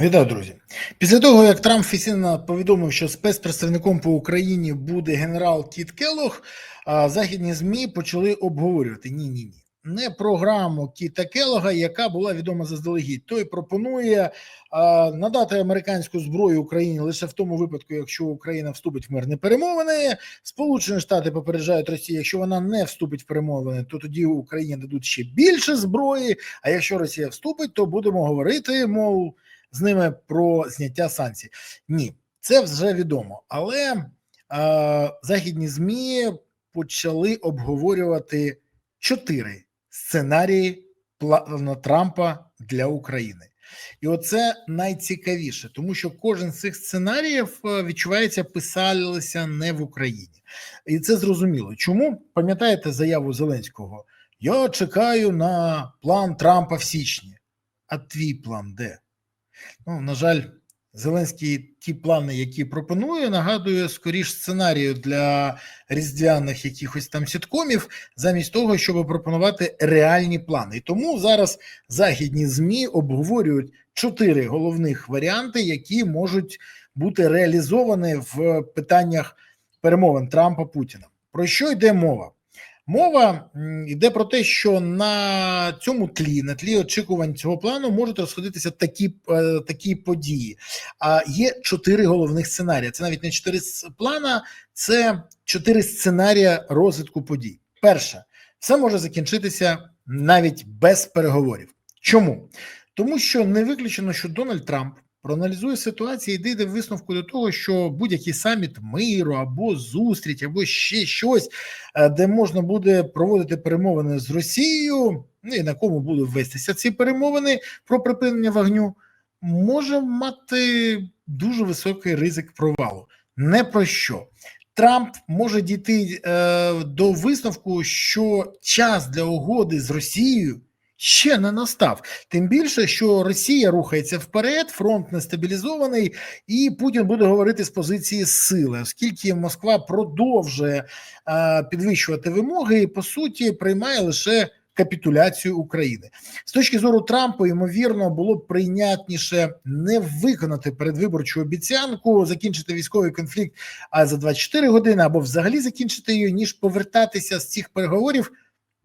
Вітаю, друзі. Після того, як Трамп офіційно повідомив, що спецпредставником по Україні буде генерал Кіт Келлог, а, західні ЗМІ почали обговорювати ні, ні, ні. Не програму Кіта Келлога, яка була відома заздалегідь. Той пропонує а, надати американську зброю Україні лише в тому випадку, якщо Україна вступить в мирні перемовини. Сполучені Штати попереджають Росію, якщо вона не вступить в перемовини, то тоді Україні дадуть ще більше зброї. А якщо Росія вступить, то будемо говорити, мов з ними про зняття санкцій. Ні, це вже відомо. Але е, західні змі почали обговорювати чотири сценарії плану Трампа для України. І оце найцікавіше, тому що кожен з цих сценаріїв е, відчувається, писалися не в Україні, і це зрозуміло. Чому пам'ятаєте заяву Зеленського? Я чекаю на план Трампа в січні. А твій план де? Ну, на жаль, Зеленський ті плани, які пропонує, нагадує скоріш сценарію для різдвяних якихось там сіткомів, замість того, щоб пропонувати реальні плани. І тому зараз західні змі обговорюють чотири головних варіанти, які можуть бути реалізовані в питаннях перемовин Трампа Путіна. Про що йде мова? Мова йде про те, що на цьому тлі, на тлі очікувань цього плану, можуть розходитися такі е, такі події. А є чотири головних сценарії. Це навіть не чотири плана, це чотири сценарія розвитку подій. Перше, все може закінчитися навіть без переговорів. Чому? Тому що не виключено, що Дональд Трамп проаналізує ситуацію і дійде висновку до того, що будь-який саміт миру або зустріч, або ще щось, е, де можна буде проводити перемовини з Росією, ну і на кому будуть вестися ці перемовини про припинення вогню, може мати дуже високий ризик провалу. Не про що. Трамп може дійти е, до висновку, що час для угоди з Росією ще не настав. Тим більше, що Росія рухається вперед, фронт не стабілізований, і Путін буде говорити з позиції сили, оскільки Москва продовжує а, підвищувати вимоги і по суті приймає лише. Капітуляцію України з точки зору Трампа, ймовірно, було б прийнятніше не виконати передвиборчу обіцянку, закінчити військовий конфлікт а за 24 години або взагалі закінчити її, ніж повертатися з цих переговорів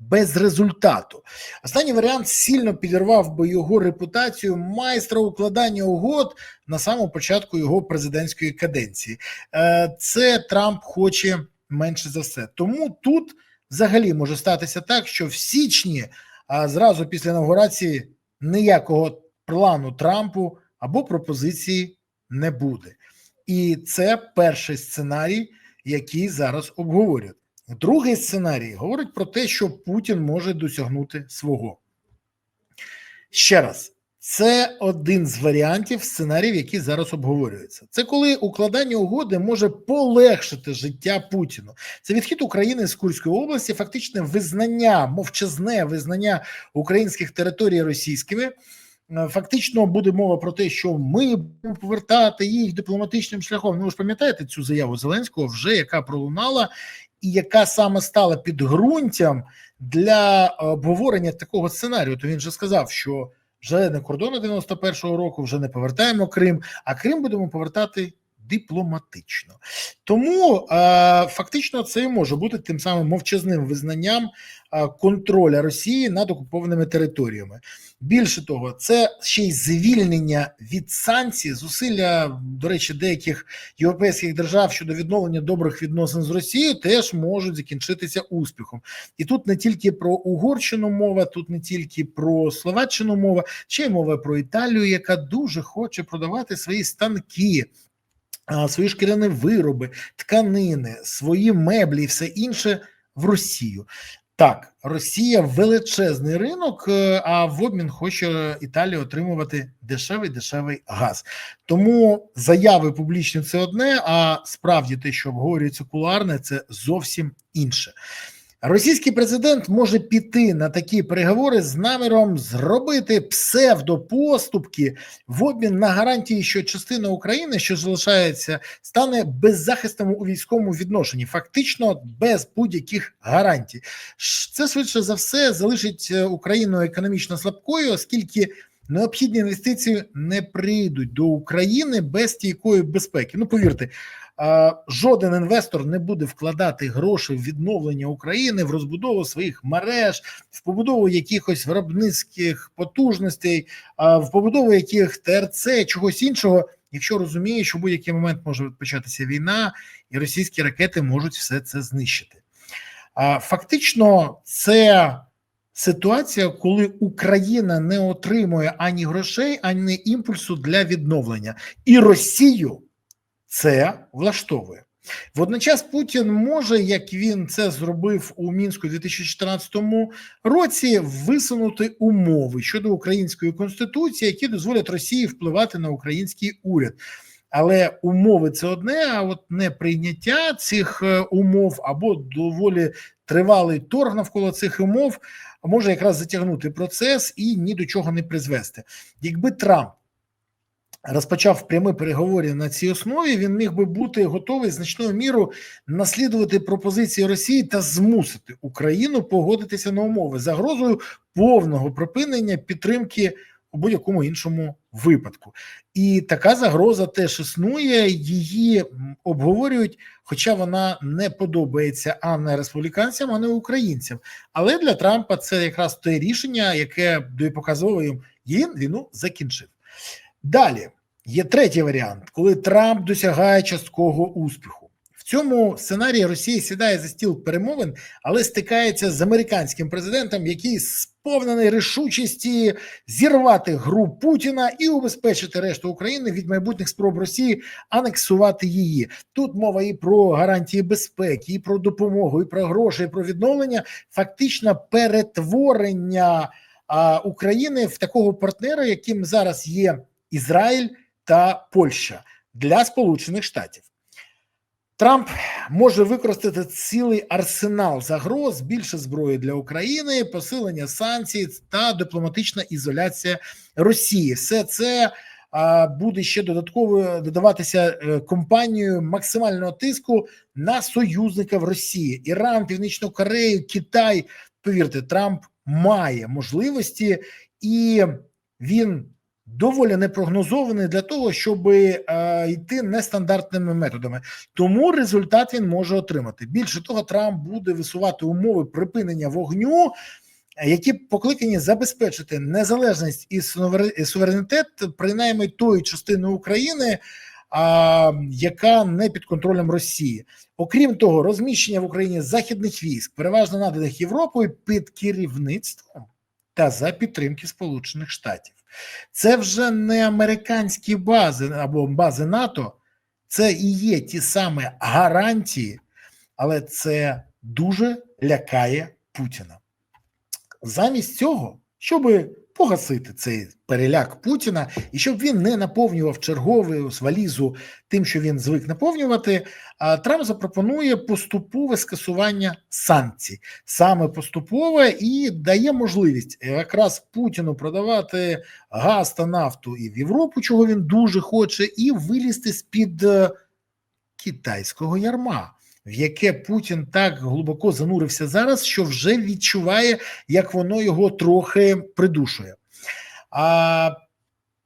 без результату. Останній варіант сильно підірвав би його репутацію майстра укладання угод на самому початку його президентської каденції. Е, це Трамп хоче менше за все. Тому тут взагалі може статися так, що в січні, а зразу після інаугурації, ніякого плану Трампу або пропозиції не буде. І це перший сценарій, який зараз обговорюють. Другий сценарій говорить про те, що Путін може досягнути свого. Ще раз, це один з варіантів сценаріїв, які зараз обговорюються. Це коли укладання угоди може полегшити життя Путіну. Це відхід України з Курської області, фактичне визнання, мовчазне визнання українських територій російськими. Фактично буде мова про те, що ми будемо повертати їх дипломатичним шляхом. Ну ви ж пам'ятаєте цю заяву Зеленського, вже яка пролунала, і яка саме стала підґрунтям для обговорення такого сценарію. То він же сказав, що вже не кордони 91-го року, вже не повертаємо Крим, а Крим будемо повертати дипломатично. Тому е, фактично це і може бути тим самим мовчазним визнанням контроля Росії над окупованими територіями. Більше того, це ще й звільнення від санкцій, зусилля, до речі, деяких європейських держав щодо відновлення добрих відносин з Росією теж можуть закінчитися успіхом. І тут не тільки про Угорщину мова, тут не тільки про Словаччину мова, ще й мова про Італію, яка дуже хоче продавати свої станки свої шкіряні вироби, тканини, свої меблі і все інше в Росію. Так, Росія величезний ринок, е, а в обмін хоче Італія отримувати дешевий дешевий газ. Тому заяви публічні це одне, а справді те, що обговорюється кулуарне, це зовсім інше. Російський президент може піти на такі переговори з наміром зробити псевдопоступки в обмін на гарантії, що частина України, що залишається, стане беззахисним у військовому відношенні, фактично без будь-яких гарантій. Це швидше за все залишить е, Україну економічно слабкою, оскільки необхідні інвестиції не прийдуть до України без стійкої безпеки. Ну повірте, жоден інвестор не буде вкладати гроші в відновлення України в розбудову своїх мереж, в побудову якихось виробницьких потужностей, в побудову яких ТРЦ, чогось іншого, якщо розуміє, що в будь-який момент може початися війна, і російські ракети можуть все це знищити. Фактично, це ситуація, коли Україна не отримує ані грошей, ані імпульсу для відновлення, і Росію це влаштовує. Водночас Путін може, як він це зробив у мінську у 2014 році, висунути умови щодо української конституції, які дозволять Росії впливати на український уряд. Але умови це одне, а от не прийняття цих е, умов або доволі тривалий торг навколо цих умов може якраз затягнути процес і ні до чого не призвести. Якби Трамп розпочав прямі переговори на цій основі, він міг би бути готовий значною мірою наслідувати пропозиції Росії та змусити Україну погодитися на умови загрозою повного припинення підтримки у будь-якому іншому випадку. І така загроза теж існує, її обговорюють, хоча вона не подобається а не республіканцям, а не українцям. Але для Трампа це якраз те рішення, яке показувало їм він війну закінчив. Далі є третій варіант, коли Трамп досягає часткового успіху. В цьому сценарії Росія сідає за стіл перемовин, але стикається з американським президентом, який сповнений рішучості зірвати гру Путіна і убезпечити решту України від майбутніх спроб Росії анексувати її. Тут мова і про гарантії безпеки, і про допомогу, і про гроші, і про відновлення, фактично перетворення а, України в такого партнера, яким зараз є Ізраїль та Польща для Сполучених Штатів. Трамп може використати цілий арсенал загроз, більше зброї для України, посилення санкцій та дипломатична ізоляція Росії. Все це буде ще додатково додаватися е, компанією максимального тиску на союзників Росії, Іран, Північну Корею, Китай. Повірте, Трамп має можливості і він доволі непрогнозований для того, щоб е, йти нестандартними методами. Тому результат він може отримати. Більше того, Трамп буде висувати умови припинення вогню. Які покликані забезпечити незалежність і суверенітет, принаймні тої частини України, а, яка не під контролем Росії, окрім того, розміщення в Україні західних військ, переважно наданих Європою, під керівництвом та за підтримки Сполучених Штатів. Це вже не американські бази або бази НАТО, це і є ті самі гарантії, але це дуже лякає Путіна. Замість цього, щоби погасити цей переляк Путіна, і щоб він не наповнював чергову валізу тим, що він звик наповнювати. Трамп запропонує поступове скасування санкцій, саме поступове і дає можливість якраз Путіну продавати газ та нафту і в Європу, чого він дуже хоче, і вилізти з під е, китайського ярма в яке Путін так глибоко занурився зараз, що вже відчуває, як воно його трохи придушує. А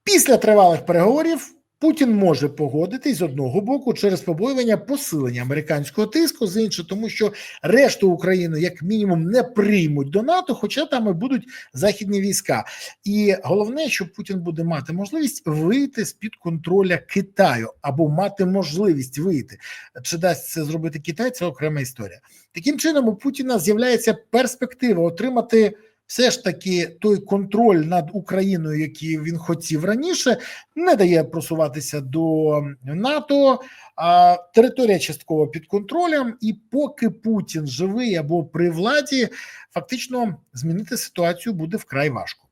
після тривалих переговорів Путін може погодитись з одного боку через побоювання посилення американського тиску, з іншого, тому що решту України, як мінімум, не приймуть до НАТО, хоча там і будуть західні війська. І головне, що Путін буде мати можливість вийти з під контроля Китаю або мати можливість вийти. Чи дасть це зробити Китай? Це окрема історія. Таким чином у Путіна з'являється перспектива отримати все ж таки той контроль над Україною, який він хотів раніше, не дає просуватися до НАТО. А територія частково під контролем, і поки Путін живий або при владі, фактично змінити ситуацію буде вкрай важко.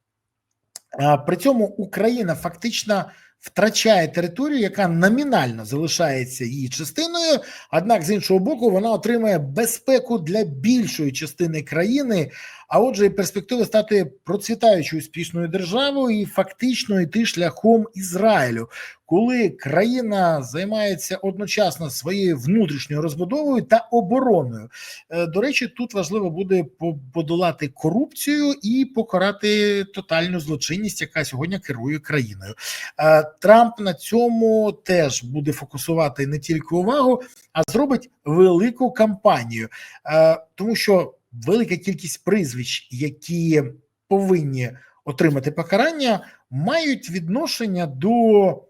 При цьому Україна фактично втрачає територію, яка номінально залишається її частиною. Однак, з іншого боку, вона отримає безпеку для більшої частини країни, а отже, і перспективи стати процвітаючою успішною державою і фактично йти шляхом Ізраїлю, коли країна займається одночасно своєю внутрішньою розбудовою та обороною. Е, До речі, тут важливо буде подолати корупцію і покарати тотальну злочинність, яка сьогодні керує країною. Е, Трамп на цьому теж буде фокусувати не тільки увагу, а зробить велику кампанію, Е, тому що велика кількість прізвищ, які повинні отримати покарання, мають відношення до,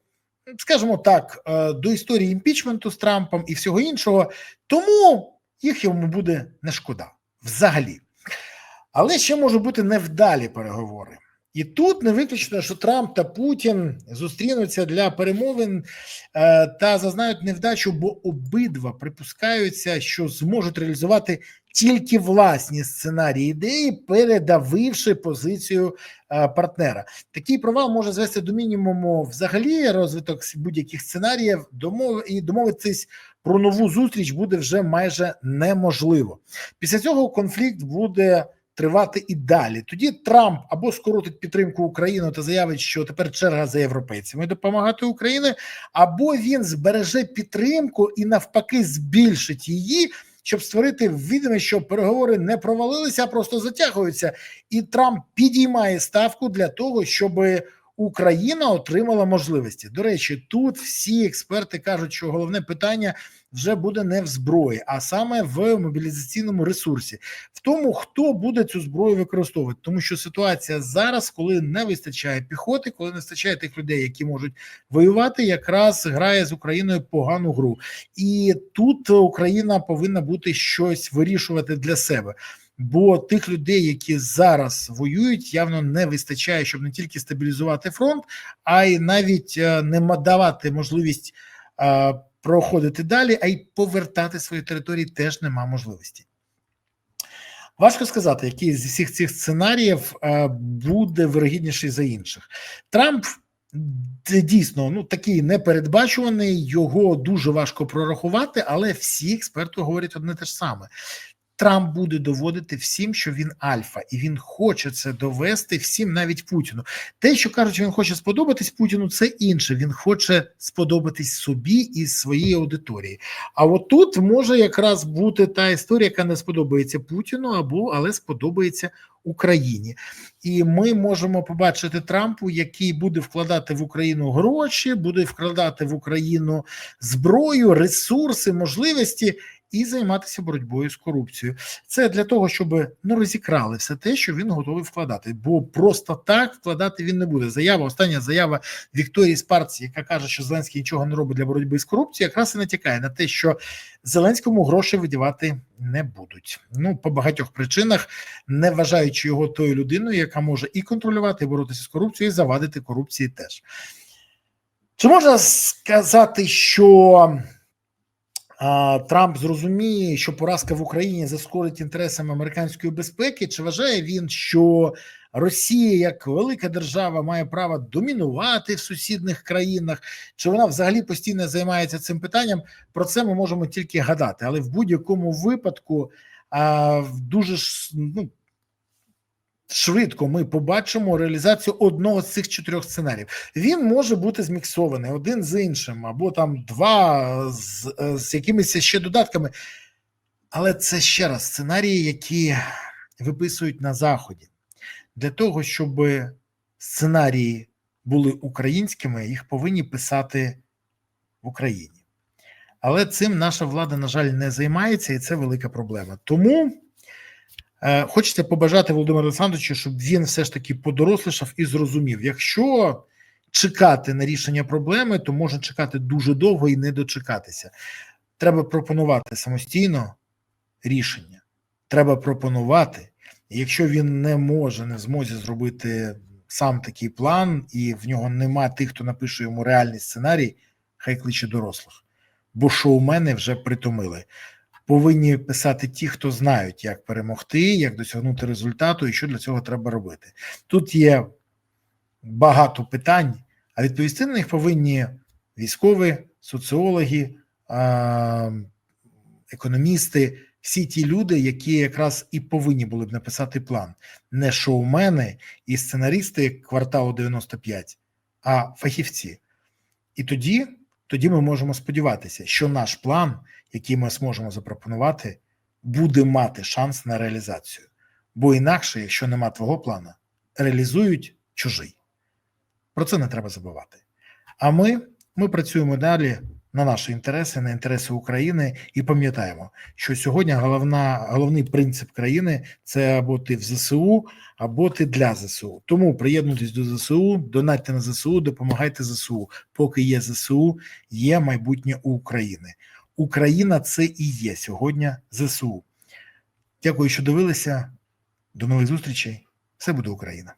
скажімо так, е, до історії імпічменту з Трампом і всього іншого, тому їх йому буде не шкода взагалі. Але ще можуть бути невдалі переговори. І тут не виключено, що Трамп та Путін зустрінуться для перемовин е, та зазнають невдачу, бо обидва припускаються, що зможуть реалізувати тільки власні сценарії ідеї, передавивши позицію е, партнера. Такий провал може звести до мінімуму взагалі розвиток будь-яких сценаріїв, домов і домовитись про нову зустріч буде вже майже неможливо. Після цього конфлікт буде тривати і далі. Тоді Трамп або скоротить підтримку України та заявить, що тепер черга за європейцями допомагати Україні, або він збереже підтримку і навпаки збільшить її. Щоб створити відомість, що переговори не провалилися, а просто затягуються, і Трамп підіймає ставку для того, щоб Україна отримала можливості. До речі, тут всі експерти кажуть, що головне питання вже буде не в зброї, а саме в мобілізаційному ресурсі, в тому, хто буде цю зброю використовувати, тому що ситуація зараз, коли не вистачає піхоти, коли не вистачає тих людей, які можуть воювати, якраз грає з Україною погану гру, і тут Україна повинна бути щось вирішувати для себе. Бо тих людей, які зараз воюють, явно не вистачає, щоб не тільки стабілізувати фронт, а й навіть е, не давати можливість е, проходити далі, а й повертати свої території теж нема можливості. Важко сказати, який з всіх цих сценаріїв е, буде вирогідніший за інших. Трамп дійсно ну такий непередбачуваний, його дуже важко прорахувати, але всі експерти говорять одне те ж саме. Трамп буде доводити всім, що він альфа, і він хоче це довести всім, навіть Путіну. Те, що кажуть, він хоче сподобатись Путіну, це інше. Він хоче сподобатись собі і своїй аудиторії. А от тут може якраз бути та історія, яка не сподобається Путіну, або але сподобається Україні. І ми можемо побачити Трампу, який буде вкладати в Україну гроші, буде вкладати в Україну зброю, ресурси, можливості. І займатися боротьбою з корупцією. Це для того, щоб ну розікрали все те, що він готовий вкладати. Бо просто так вкладати він не буде. Заява, остання заява Вікторії Спарці, яка каже, що Зеленський нічого не робить для боротьби з корупцією, якраз і натякає на те, що Зеленському гроші видівати не будуть. Ну по багатьох причинах, не вважаючи його тою людиною, яка може і контролювати, і боротися з корупцією, і завадити корупції теж. Чи можна сказати, що Трамп зрозуміє, що поразка в Україні заскорить інтересами американської безпеки? Чи вважає він, що Росія як велика держава має право домінувати в сусідних країнах? Чи вона взагалі постійно займається цим питанням? Про це ми можемо тільки гадати, але в будь-якому випадку дуже ж ну. Швидко ми побачимо реалізацію одного з цих чотирьох сценаріїв. Він може бути зміксований один з іншим, або там два з, з якимись ще додатками. Але це ще раз сценарії, які виписують на Заході. Для того, щоб сценарії були українськими, їх повинні писати в Україні. Але цим наша влада, на жаль, не займається, і це велика проблема. Тому. Е, Хочеться побажати Володимиру Олександровичу, щоб він все ж таки подорослішав і зрозумів, якщо чекати на рішення проблеми, то можна чекати дуже довго і не дочекатися. Треба пропонувати самостійно рішення. Треба пропонувати. Якщо він не може, не змозі зробити сам такий план, і в нього нема тих, хто напише йому реальний сценарій, хай кличе дорослих. Бо шоумени вже притомили повинні писати ті, хто знають, як перемогти, як досягнути результату і що для цього треба робити. Тут є багато питань, А відповісти на них повинні військові, соціологи, економісти, всі ті люди, які якраз і повинні були б написати план, не шоумени і сценаристи кварталу 95, а фахівці. І тоді, тоді ми можемо сподіватися, що наш план, який ми зможемо запропонувати, буде мати шанс на реалізацію. Бо інакше, якщо нема твого плану, реалізують чужий. Про це не треба забувати. А ми, ми працюємо далі на наші інтереси, на інтереси України, і пам'ятаємо, що сьогодні головна, головний принцип країни це або ти в ЗСУ, або ти для ЗСУ. Тому приєднуйтесь до ЗСУ, донатьте на ЗСУ, допомагайте ЗСУ. Поки є ЗСУ, є майбутнє у України. Україна це і є сьогодні ЗСУ. Дякую, що дивилися. До нових зустрічей. Все буде Україна.